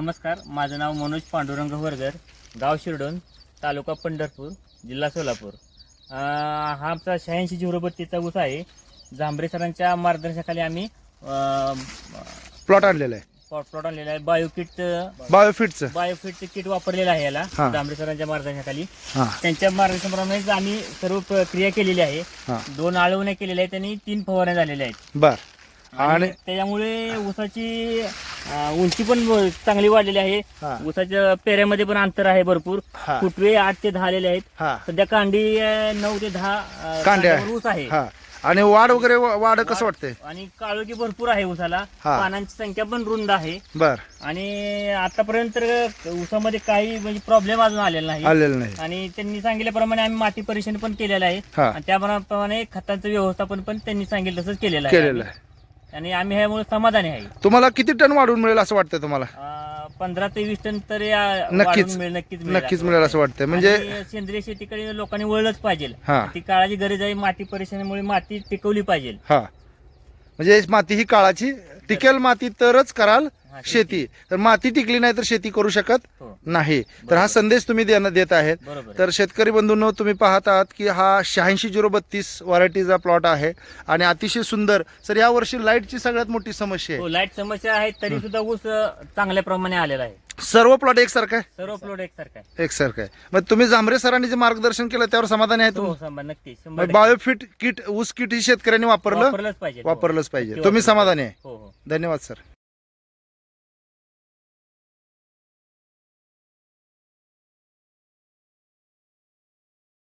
नमस्कार माझं नाव मनोज पांडुरंग वरगर गाव शिरडोन तालुका पंढरपूर जिल्हा सोलापूर. हा आमचा शहाऐंशी झिरो बत्तीसचा ऊस आहे. जांभरे सरांच्या मार्गदर्शनाखाली आम्ही प्लॉट आणलेला आहे. प्लॉट प्लॉट आणलेला आहे. बायोकिट बायोफिटचं बायोकिटचं किट वापरलेलं आहे याला हा. जांभरे सरांच्या मार्गदर्शनाखाली. हां. त्यांच्या मार्गदर्शनाप्रमाणेच आम्ही सर्व प्रक्रिया केलेली आहे. हां. दोन आळवण्या केलेल्या आहेत आणि तीन फवारण्या झालेल्या आहेत. बर. आणि त्याच्यामुळे ऊसाची अं, उंची पण चांगली वाढलेली आहे. हा. ऊसाच्या पेऱ्यामध्ये पण अंतर आहे भरपूर. हा. फुटवे आठ ते दहा आलेले आहेत. हा. सध्या कांडी अं, नऊ ते दहा अं, कांड्या कांड्यावर ऊस आहे. हा. आणि वाढ वगैरे वा- वाढ कसं वाटतंय? आणि काळोखी भरपूर आहे ऊसाला. हा. पानांची संख्या पण रुंद आहे. बर. आणि आतापर्यंत तर ऊसामध्ये काही म्हणजे प्रॉब्लेम अजून आलेला नाही. आलेलं नाही. आणि त्यांनी सांगितल्याप्रमाणे आम्ही माती परीक्षण पण केलेलं आहे. हा. आणि त्याप्रमाणे खतांचं व्यवस्थापन पण त्यांनी सांगितलं तसंच केलेलं आहे. केलेलं आहे. आणि आम्ही ह्यामुळे समाधानी आहे. तुम्हाला किती टन वाढून मिळेल असं वाटतंय तुम्हाला? अं, पंधरा ते वीस टन तरी नक्कीच. वाढून मिळेल नक्कीच मिळेल नक्कीच असं मिळेल असं. वाटतंय. म्हणजे आणि सेंद्रिय शेतीकडे लोकांनी वळलंच पाहिजे. हा. ती काळाची गरज आहे माती परीक्षणामुळे माती टिकवली पाहिजे. हा. म्हणजे माती ही काळाची टिकेल माती तरच कराल शेती. तर माती टिकली नाही तर शेती करू शकत हो. नाही. तर हा संदेश तुम्ही देत आहेत. आहे. तर शेतकरी बंधूंनो तुम्ही पाहत आहात की हा शहाऐंशी झिरो बत्तीस व्हरायटीचा प्लॉट आहे आणि अतिशय सुंदर. सर या वर्षी लाईटची सगळ्यात मोठी समस्या हो लाइट समस्या आहे तरी सुद्धा ऊस चांगल्या प्रमाणे आलेला आहे. आहे सर्व प्लॉट एकसारखा आहे? सर्व प्लॉट एकसारखा आहे. एकसारखं आहे. मग तुम्ही जांभरे सरांनी जे मार्गदर्शन केलं त्यावर समाधानी आहे हो तुम्ही टक्के. बायोफिट किट ऊस किट ही शेतकऱ्यांनी वापरलं? वापरलंच पाहिजे. हो. वापरलंच पाहिजे. नक्की तुम्ही समाधानी आहे? हो हो. धन्यवाद सर.